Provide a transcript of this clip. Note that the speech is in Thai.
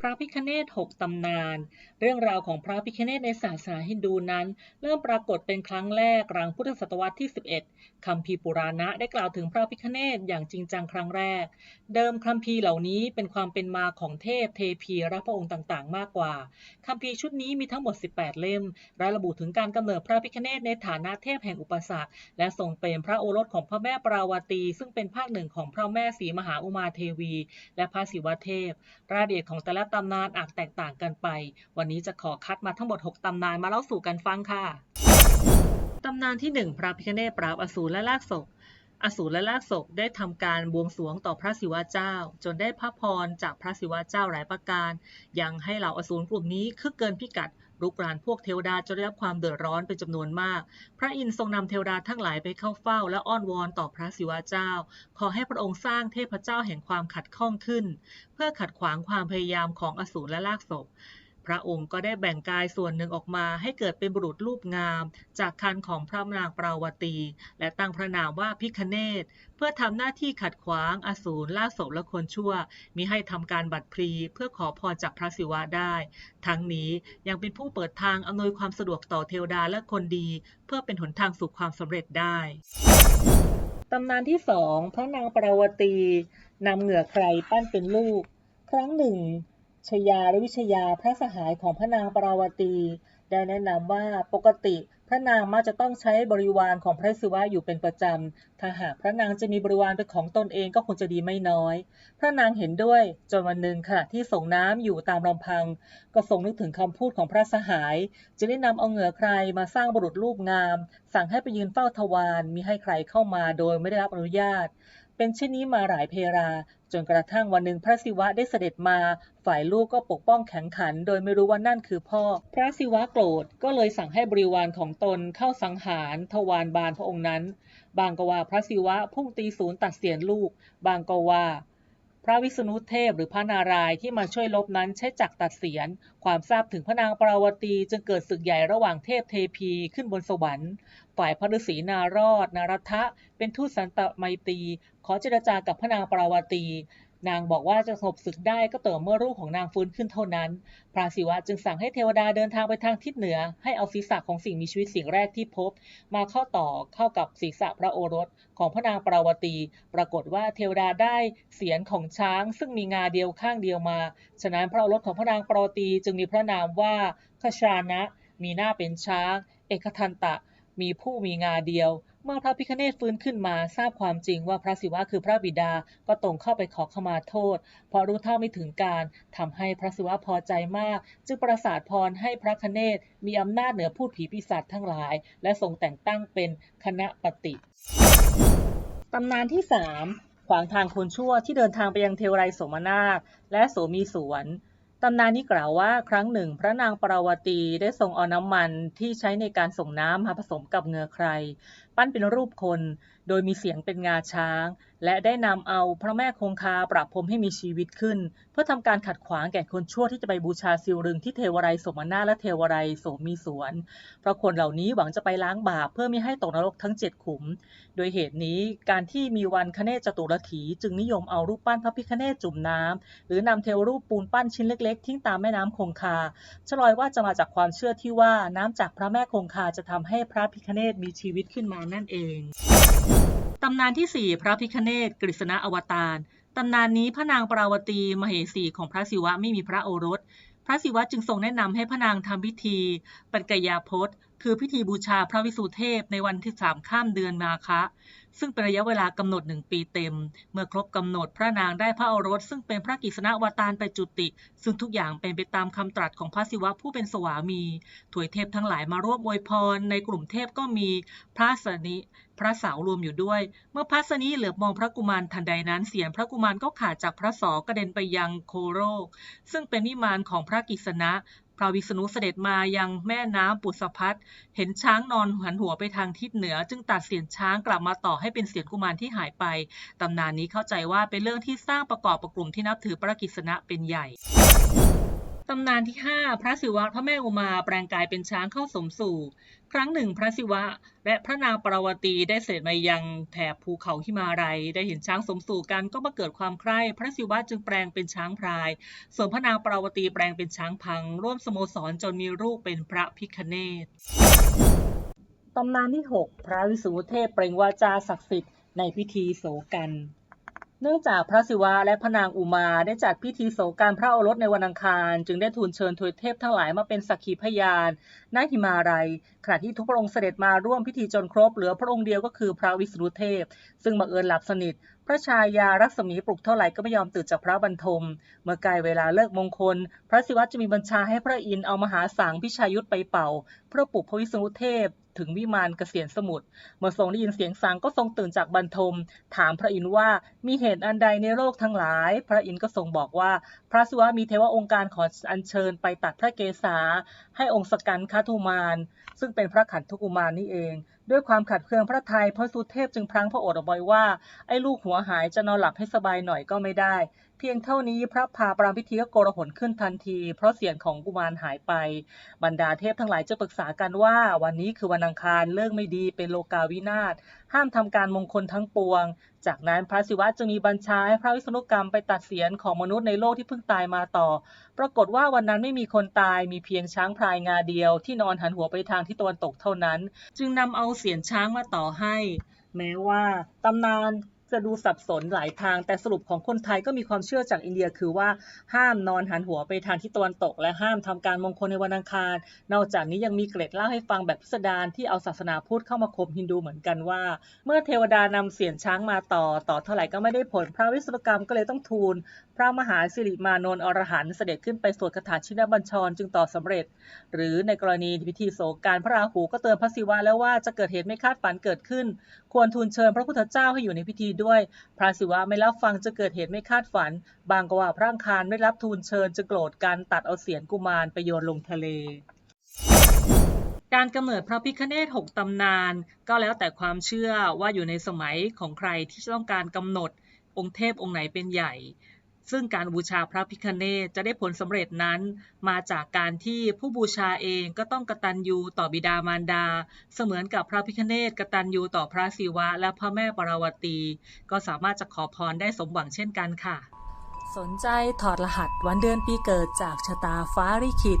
พระพิคเนศหกตำนาน เรื่องราวของพระพิคเนศในศาสนาฮินดูนั้น เริ่มปรากฏเป็นครั้งแรกหลังพุทธศตวรรษที่ 11 คัมภีร์ปุราณะได้กล่าวถึงพระพิคเนศอย่างจริงจังครั้งแรก เดิมคัมภีร์เหล่านี้เป็นความเป็นมาของเทพเทพีและพระองค์ต่างๆ มากกว่า คัมภีร์ชุดนี้มีทั้งหมด 18 เล่มและระบุถึงการกำเนิดพระพิคเนศในฐานะเทพแห่งอุปสรรค และทรงเป็นพระโอรสของพระแม่ปราวตี ซึ่งเป็นภาคหนึ่งของพระแม่ศรีมหาอุมาเทวี และพระศิวเทพ รายละเอียดของแต่ละตำนานอาจแตกต่างกันไป วันนี้จะขอคัดมาทั้งหมด 6 ตำนานมาเล่าสู่กันฟังค่ะ ตำนานที่ 1 พระพิฆเนศปราบอสูรและลากศพอสูรและลากศพได้ทำการบวงสรวงต่อพระศิวะเจ้า จนได้พระพรจากพระศิวะเจ้าหลายประการ ยังให้เหล่าอสูรกลุ่มนี้คึกเกินพิกัด รุกรานพวกเทวดาจะได้รับความเดือดร้อนเป็นจำนวนมาก พระอินทร์ทรงนำเทวดาทั้งหลายไปเข้าเฝ้า และอ้อนวอนต่อพระศิวะเจ้า ขอให้พระองค์สร้างเทพเจ้าแห่งความขัดข้องขึ้น เพื่อขัดขวางความพยายามของอสูรและลากศพ พระองค์ก็ได้แบ่งกายส่วนหนึ่งออกมาให้เกิดเป็นบุรุษรูปงาม จากคันของพระนางปราวตี และตั้งพระนามว่าพิคเนตเพื่อทำหน้าที่ขัดขวางอสูรล่าศพและคนชั่ว มิให้ทำการบัตรพลีเพื่อขอพรจากพระศิวะได้ ทั้งนี้ยังเป็นผู้เปิดทางอำนวยความสะดวกต่อเทวดาและคนดี เพื่อเป็นหนทางสู่ความสำเร็จได้ตำนานที่สองพระนางปราวตีนำเหงื่อใครปั้นเป็นลูก ครั้งหนึ่ง ชยาและวิชยาพระสหายของพระนางปราวตี ได้แนะนำว่าปกติพระนางมักจะต้องใช้บริวารของพระศิวะอยู่เป็นประจำ ถ้าหากพระนางจะมีบริวารเป็นของตนเองก็คงจะดีไม่น้อย พระนางเห็นด้วย จนวันหนึ่งขณะที่ส่งน้ำอยู่ตามลำพัง ก็ทรงนึกถึงคำพูดของพระสหายจึงได้นำเอาเหงื่อใครมาสร้างบุรุษรูปงาม สั่งให้ไปยืนเฝ้าทวารมิให้ใครเข้ามาโดยไม่ได้รับอนุญาต เป็นเช่นนี้มาหลายเพรา จนกระทั่งวันหนึ่งพระศิวะได้เสด็จมา ฝ่ายลูกก็ปกป้องแข็งขัน โดยไม่รู้ว่านั่นคือพ่อ พระศิวะโกรธก็เลยสั่งให้บริวารของตนเข้าสังหาร ทวารบาลพระองค์นั้น บางก็ว่าพระศิวะพุ่งตีศูนย์ตัดเสียนลูก บางก็ว่า พระวิษณุเทพหรือพระนารายณ์ที่มาช่วยลบนั้นใช้จักรตัดเสียน ความทราบถึงพระนางปราวตีจึงเกิดศึกใหญ่ระหว่างเทพเทพีขึ้นบนสวรรค์ ฝ่ายพระฤาษีนารอดนารทะ เป็นทูตสันตไมตรีขอเจรจากับพระนางปราวตี นางบอกว่าจะสงบศึกได้ก็ต่อเมื่อรูปของนางฟื้นขึ้นเท่านั้น พระศิวะจึงสั่งให้เทวดาเดินทางไปทางทิศเหนือ ให้เอาศีรษะของสิ่งมีชีวิตสิ่งแรกที่พบ มาเข้าต่อเข้ากับศีรษะพระโอรสของพระนางปราวตี ปรากฏว่าเทวดาได้เสียนของช้าง ซึ่งมีงาเดียวข้างเดียวมา ฉะนั้นพระโอรสของพระนางปราวตีจึงมีพระนามว่าคชานะ มีหน้าเป็นช้าง เอกทันตะ มีผู้มีงาเดียว เมื่อพระพิคเนตฟื้นขึ้นมาทราบความจริงว่าพระศิวะคือพระบิดาก็ตรงเข้าไปขอขมาโทษ เพราะรู้เท่าไม่ถึงการทำให้พระศิวะพอใจมาก จึงประสาทพรให้พระคเนศมีอำนาจเหนือพูดผีปีศาจทั้งหลาย และทรงแต่งตั้งเป็นคณะปฏิตำนานที่ 3 ขวางทางคนชั่วที่เดินทางไปยังเทวไรโสมนาคและโสมีสวน ตำนานนี้กล่าวว่าครั้งหนึ่ง พระนางปราวตีได้ทรงเอาน้ำมันที่ใช้ในการส่งน้ำมาผสมกับเงือใคร ปั้นเป็นรูปคน โดยมีเสียงเป็นงาช้าง และได้นำเอาพระแม่คงคาประพรมให้มีชีวิตขึ้น เพื่อทำการขัดขวางแก่คนชั่วที่จะไปบูชาซิวรึงที่เทวไรสมนาและเทวไรโสมีสวน เพราะคนเหล่านี้หวังจะไปล้างบาปเพื่อไม่ให้ตกนรกทั้งเจ็ดขุม โดยเหตุนี้การที่มีวันคเนศจตุรถี จึงนิยมเอารูปปั้นพระพิคเนศจุ่มน้ำหรือนำเทวรูปปูนปั้นชิ้นเล็ก ๆ ทิ้งตามแม่น้ำคงคาชลอยว่าจะมาจากความเชื่อที่ว่าน้ำจากพระแม่คงคาจะทำให้พระพิคเนศมีชีวิตขึ้นมานั่นเอง ตำนานที่ 4 พระพิคเนศกฤษณะอวตารตำนานนี้พระนางปราวตีมเหสีของพระศิวะไม่มีพระโอรส พระศิวะจึงทรงแนะนำให้พระนางทำพิธีปัญกยาพจน์ คือพิธีบูชาพระวิสุเทพในวันที่สามข้ามเดือนมาคะ ซึ่งเป็นระยะเวลากำหนดหนึ่งปีเต็ม เมื่อครบกำหนดพระนางได้พระโอรส ซึ่งเป็นพระกฤษณะอวตารไปจุติ ซึ่งทุกอย่างเป็นไปตามคำตรัสของพระศิวะผู้เป็นสวามีถวยเทพทั้งหลายมาร่วมอวยพรในกลุ่มเทพก็มีพระสนิ พระเสาวรวมอยู่ด้วย เมื่อพระสนีเหลือบมองพระกุมารทันใดนั้นเสียงพระกุมารก็ขาดจากพระศอกระเด็นไปยังโคโรกซึ่งเป็นวิมานของพระกิษณะพระวิษณุเสด็จมายังแม่น้ำปุสพัทเห็นช้างนอนหันหัวไปทางทิศเหนือ จึงตัดเสียนช้างกลับมาต่อให้เป็นเสียนกุมารที่หายไป ตำนานนี้เข้าใจว่าเป็นเรื่องที่สร้างประกอบประกลุ่มที่นับถือพระกิษณะเป็นใหญ่ ตำนานที่ 5 พระศิวะพระแม่อุมาแปลงกายเป็นช้างเข้าสมสู่ ครั้งหนึ่งพระศิวะ และพระนางปราวตีได้เสด็จมายังแถบภูเขาหิมาลัยได้เห็นช้างสมสู่กันก็มาเกิดความใคร่ พระศิวะจึงแปลงเป็นช้างพลาย ส่วนพระนางปราวตีแปลงเป็นช้างพัง ร่วมสโมสรจนมีรูปเป็นพระพิคเนศตำนานที่ 6 พระวิษณุเทพเปล่งวาจาศักดิ์สิทธิ์ในพิธีโศกัน เนื่องจากพระศิวะและพระนางอุมาได้จัดพิธีโศการพระโอรสในวันอังคาร จึงได้ทูลเชิญทวยเทพทั้งหลายมาเป็นสักขีพยานณหิมาลัยขณะที่ทุกพระองค์เสด็จมาร่วมพิธีจนครบเหลือพระองค์เดียวก็คือพระวิษณุเทพ ซึ่งบังเอิญหลับสนิท พระชายารัศมีปลุกเท่าไหร่ก็ไม่ยอมตื่นจากพระบรรทม เมื่อใกล้เวลาเลิกมงคล พระศิวะจะมีบัญชาให้พระอินทร์เอามหาสังพิชายุทธไปเป่า เพื่อปลุกพระวิษณุเทพ ถึงวิมานเกษียณสมุทรเมื่อทรงได้ยินเสียงสังก็ทรงตื่นจากบรรทม ถามพระอินทร์ว่ามีเหตุอันใดในโลกทั้งหลาย พระอินทร์ก็ทรงบอกว่า พระศิวะมีเทวองค์การขออัญเชิญไปตัดพระเกศาให้องค์สกันคาทุมาน ซึ่งเป็นพระขันทุกุมารนี่เอง ด้วยความขัดเคืองพระทัยพระสุเทพจึงพลั้งพระโอษฐ์ออกไปว่า ไอ้ลูกหัวหายจะนอนหลับให้สบายหน่อยก็ไม่ได้ เพียงเท่านี้พระพาปรามพิธีก็โกรหนขึ้นทันที เพราะเสียงของกุมารหายไป บรรดาเทพทั้งหลายจะปรึกษากันว่า วันนี้คือวันอังคารเลิกไม่ดีเป็นโลกาวินาศห้ามทำการมงคลทั้งปวง จากนั้นพระศิวะจะมีบัญชาให้พระวิษณุกรรมไปตัดเสียนของมนุษย์ในโลกที่เพิ่งตายมาต่อ ปรากฏว่าวันนั้นไม่มีคนตายมีเพียงช้างพลายงาเดียว ที่นอนหันหัวไปทางที่ตะวันตกเท่านั้น จึงนำเอาเสียนช้างมาต่อให้ แม้ว่าตำนาน จะดูสับสนหลายทาง แต่สรุปของคนไทยก็มีความเชื่อจากอินเดียคือว่าห้ามนอนหันหัวไปทางทิศตะวันตก และห้ามทำการมงคลในวันอังคาร นอกจากนี้ยังมีเกร็ดเล่าให้ฟังแบบพิสดารที่เอาศาสนาพุทธเข้ามาคมฮินดูเหมือนกันว่า เมื่อเทวดานำเสียนช้างมาต่อ ต่อเท่าไหร่ก็ไม่ได้ผล พระวิศวกรรมก็เลยต้องทูล พระมหาสิริมานนท์อรหันต์เสด็จขึ้นไปสวดคาถาชินบัญชรจึงต่อสำเร็จ หรือในกรณีพิธีโศกการพระราหูก็เตือนพระศิวะแล้วว่าจะเกิดเหตุไม่คาดฝันเกิดขึ้น ควรทูลเชิญพระพุทธเจ้าให้อยู่ในพิธีด้วยพระศิวะไม่รับฟังจะเกิดเหตุไม่คาดฝัน บางก็ว่าพระอังคารไม่รับทูลเชิญจะโกรธกันตัดเอาเสียนกุมารไปโยนลงทะเลการกำเนิดพระพิคเนตหกตำนาน ก็แล้วแต่ความเชื่อว่าอยู่ในสมัยของใครที่จะต้องการกำหนดองค์เทพองค์ไหนเป็นใหญ่ ซึ่งการบูชาพระพิคเนตจะได้ผลสำเร็จนั้น มาจากการที่ผู้บูชาเองก็ต้องกตัญญูต่อบิดามารดา เสมือนกับพระพิคเนตกตัญญูต่อพระศิวะ และพระแม่ปาราวตี ก็สามารถจะขอพรได้สมหวังเช่นกันค่ะ สนใจถอดรหัสวันเดือนปีเกิดจากชะตาฟ้าลิขิต